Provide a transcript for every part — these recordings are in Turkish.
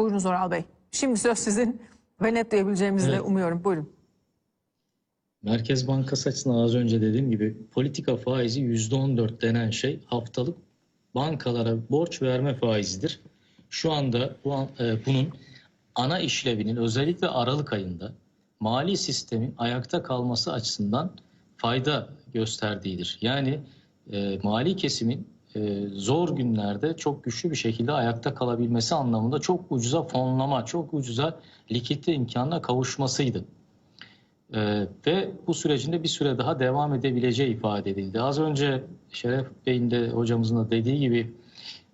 Buyurunuz Oral Bey. Şimdi söz sizin ve netleyebileceğimizi de Evet. umuyorum. Buyurun. Merkez Bankası açısından az önce dediğim gibi politika faizi %14 denen şey haftalık bankalara borç verme faizidir. Şu anda bu, e, bunun ana işlevinin özellikle Aralık ayında mali sistemin ayakta kalması açısından fayda gösterdiğidir. Yani e, mali kesimin e, zor günlerde çok güçlü bir şekilde ayakta kalabilmesi anlamında çok ucuza fonlama, çok ucuza likidite imkanına kavuşmasıydı. Ee, ve bu sürecinde bir süre daha devam edebileceği ifade edildi. Az önce Şeref Bey'in de hocamızın da dediği gibi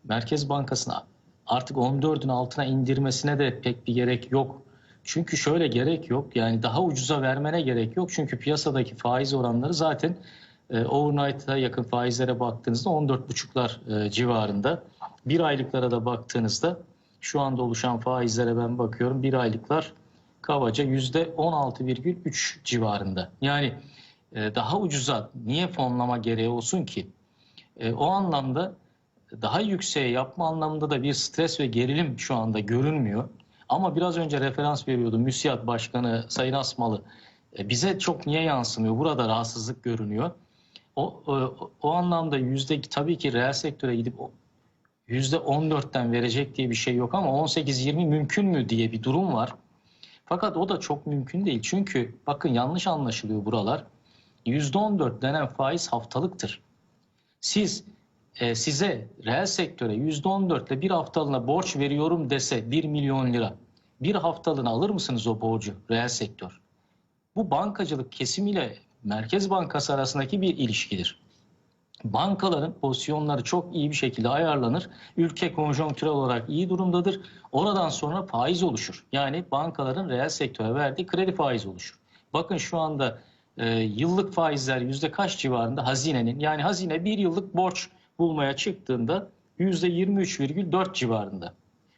Merkez Bankası'na artık 14'ün altına indirmesine de pek bir gerek yok. Çünkü şöyle gerek yok yani daha ucuza vermene gerek yok. Çünkü piyasadaki faiz oranları zaten e, overnight'a yakın faizlere baktığınızda 14,5'lar e, civarında. Bir aylıklara da baktığınızda şu anda oluşan faizlere ben bakıyorum. Bir aylıklar kabaca %16,3 civarında. Yani e, daha ucuza niye fonlama gereği olsun ki? E, o anlamda daha yükseğe yapma anlamında da bir stres ve gerilim şu anda görünmüyor. Ama biraz önce referans veriyordum MÜSİAD Başkanı Sayın Asmalı. Bize çok niye yansımıyor? Burada rahatsızlık görünüyor. O, o, anlamda yüzde tabii ki reel sektöre gidip yüzde 14'ten verecek diye bir şey yok ama 18-20 mümkün mü diye bir durum var. Fakat o da çok mümkün değil. Çünkü bakın yanlış anlaşılıyor buralar. %14 denen faiz haftalıktır. Siz e, size reel sektöre %14 ile bir haftalığına borç veriyorum dese 1 milyon lira. Bir haftalığına alır mısınız o borcu reel sektör? Bu bankacılık kesimiyle Merkez Bankası arasındaki bir ilişkidir. Bankaların pozisyonları çok iyi bir şekilde ayarlanır. Ülke konjonktürel olarak iyi durumdadır. Oradan sonra faiz oluşur. Yani bankaların reel sektöre verdiği kredi faizi oluşur. Bakın şu anda e, yıllık faizler yüzde kaç civarında hazinenin yani hazine bir yıllık borç bulmaya çıktığında yüzde 23,4 civarında.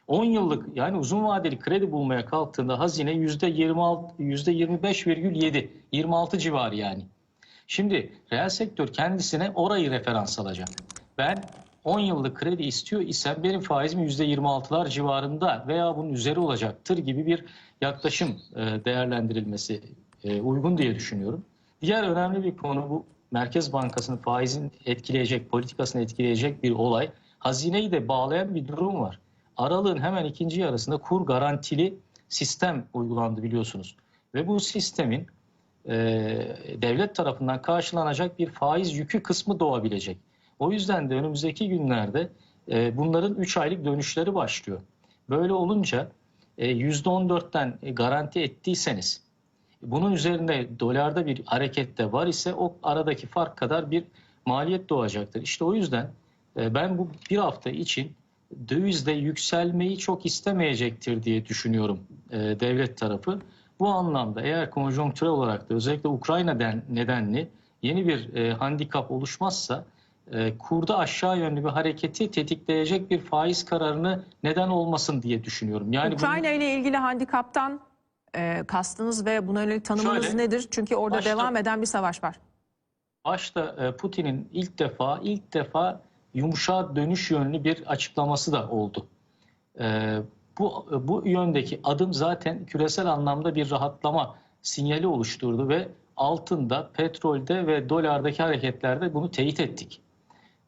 10 yıllık yani uzun vadeli kredi bulmaya kalktığında hazine yüzde 26 yüzde 25,7 26 civarı yani. Şimdi reel sektör kendisine orayı referans alacak. Ben 10 yıllık kredi istiyor isem benim faizim %26'lar civarında veya bunun üzeri olacaktır gibi bir yaklaşım e, değerlendirilmesi e, uygun diye düşünüyorum. Diğer önemli bir konu bu Merkez Bankası'nın faizin etkileyecek, politikasını etkileyecek bir olay. Hazineyi de bağlayan bir durum var. Aralığın hemen ikinci yarısında kur garantili sistem uygulandı biliyorsunuz. Ve bu sistemin e, devlet tarafından karşılanacak bir faiz yükü kısmı doğabilecek. O yüzden de önümüzdeki günlerde e, bunların 3 aylık dönüşleri başlıyor. Böyle olunca e, %14'ten garanti ettiyseniz bunun üzerinde dolarda bir hareket de var ise o aradaki fark kadar bir maliyet doğacaktır. İşte o yüzden e, ben bu bir hafta için dövizde yükselmeyi çok istemeyecektir diye düşünüyorum e, devlet tarafı. Bu anlamda eğer konjonktürel olarak da özellikle Ukrayna den- nedenli yeni bir e, handikap oluşmazsa e, kurda aşağı yönlü bir hareketi tetikleyecek bir faiz kararını neden olmasın diye düşünüyorum. Yani Ukrayna ile ilgili handikaptan e, kastınız ve buna yönelik tanımınız Şöyle, nedir? Çünkü orada başta- devam eden bir savaş var. Başta e, Putin'in ilk defa ilk defa yumuşağa dönüş yönlü bir açıklaması da oldu. E, Bu bu yöndeki adım zaten küresel anlamda bir rahatlama sinyali oluşturdu ve altında, petrolde ve dolardaki hareketlerde bunu teyit ettik.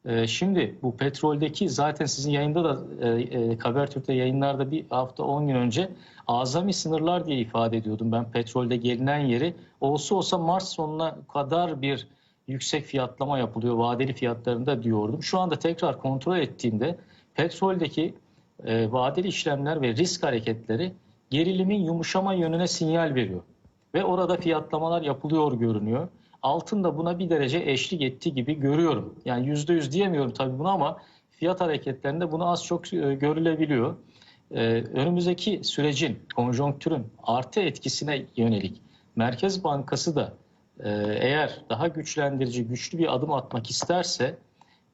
E, Şimdi bu petroldeki zaten sizin yayında da e, e, Habertürk'te yayınlarda bir hafta 10 gün önce azami sınırlar diye ifade ediyordum ben petrolde gelinen yeri. Olsa olsa Mart sonuna kadar bir yüksek fiyatlama yapılıyor vadeli fiyatlarında diyordum. Şu anda tekrar kontrol ettiğimde petroldeki e, vadeli işlemler ve risk hareketleri gerilimin yumuşama yönüne sinyal veriyor. Ve orada fiyatlamalar yapılıyor görünüyor. Altın da buna bir derece eşlik ettiği gibi görüyorum. Yani yüzde yüz diyemiyorum tabii bunu ama fiyat hareketlerinde bunu az çok e, görülebiliyor. Ee, önümüzdeki sürecin, konjonktürün artı etkisine yönelik Merkez Bankası da e, eğer daha güçlendirici, güçlü bir adım atmak isterse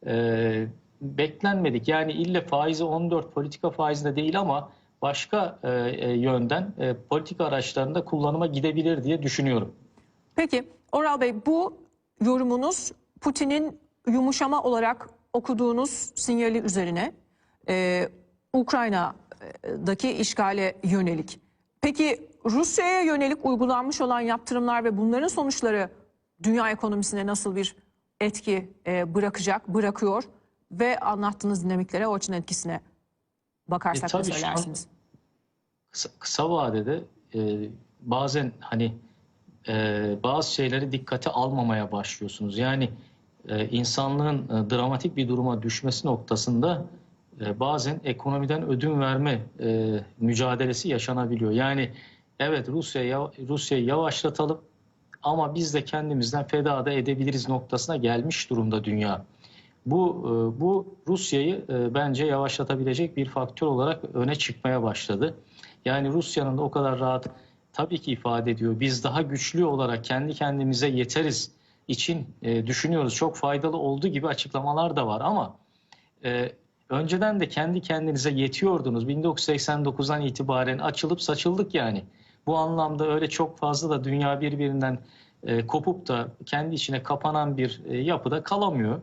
e, beklenmedik. Yani ille faizi 14 politika faizinde değil ama başka e, e, yönden e, politika araçlarında kullanıma gidebilir diye düşünüyorum. Peki Oral Bey bu yorumunuz Putin'in yumuşama olarak okuduğunuz sinyali üzerine. e, Ukrayna'daki işgale yönelik. Peki Rusya'ya yönelik uygulanmış olan yaptırımlar ve bunların sonuçları dünya ekonomisine nasıl bir etki e, bırakacak, bırakıyor ve anlattığınız dinamiklere, o açın etkisine bakarsak E, ne şu an- söylersiniz? kısa, kısa vadede e, bazen hani e, bazı şeyleri dikkate almamaya başlıyorsunuz. Yani e, insanlığın e, dramatik bir duruma düşmesi noktasında e, bazen ekonomiden ödün verme e, mücadelesi yaşanabiliyor. Yani evet Rusya'yı Rusya'yı yavaşlatalım ama biz de kendimizden feda da edebiliriz noktasına gelmiş durumda dünya. Bu e, bu Rusya'yı e, bence yavaşlatabilecek bir faktör olarak öne çıkmaya başladı. Yani Rusya'nın da o kadar rahat tabii ki ifade ediyor. Biz daha güçlü olarak kendi kendimize yeteriz için e, düşünüyoruz. Çok faydalı olduğu gibi açıklamalar da var ama önceden de kendi kendinize yetiyordunuz. 1989'dan itibaren açılıp saçıldık yani. Bu anlamda öyle çok fazla da dünya birbirinden e, kopup da kendi içine kapanan bir e, yapıda kalamıyor.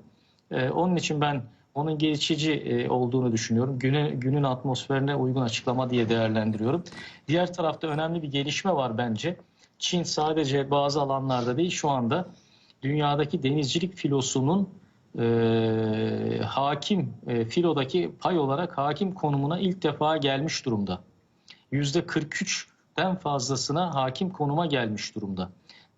E, onun için ben onun geçici e, olduğunu düşünüyorum. Güne, günün atmosferine uygun açıklama diye değerlendiriyorum. Diğer tarafta önemli bir gelişme var bence. Çin sadece bazı alanlarda değil şu anda dünyadaki denizcilik filosunun e, hakim e, filodaki pay olarak hakim konumuna ilk defa gelmiş durumda. %43'ten fazlasına hakim konuma gelmiş durumda.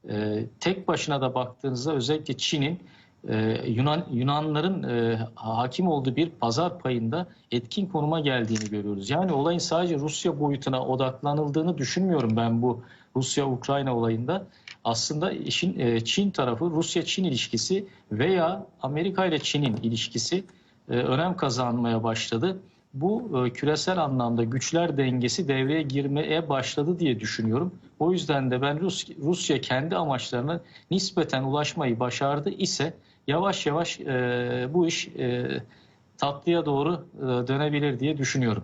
E, tek başına da baktığınızda özellikle Çin'in e, Yunan Yunanların e, hakim olduğu bir pazar payında etkin konuma geldiğini görüyoruz. Yani olayın sadece Rusya boyutuna odaklanıldığını düşünmüyorum ben bu Rusya-Ukrayna olayında. Aslında işin e, Çin tarafı Rusya-Çin ilişkisi veya Amerika ile Çin'in ilişkisi e, önem kazanmaya başladı. Bu e, küresel anlamda güçler dengesi devreye girmeye başladı diye düşünüyorum. O yüzden de ben Rus, Rusya kendi amaçlarına nispeten ulaşmayı başardı ise yavaş yavaş e, bu iş e, tatlıya doğru e, dönebilir diye düşünüyorum.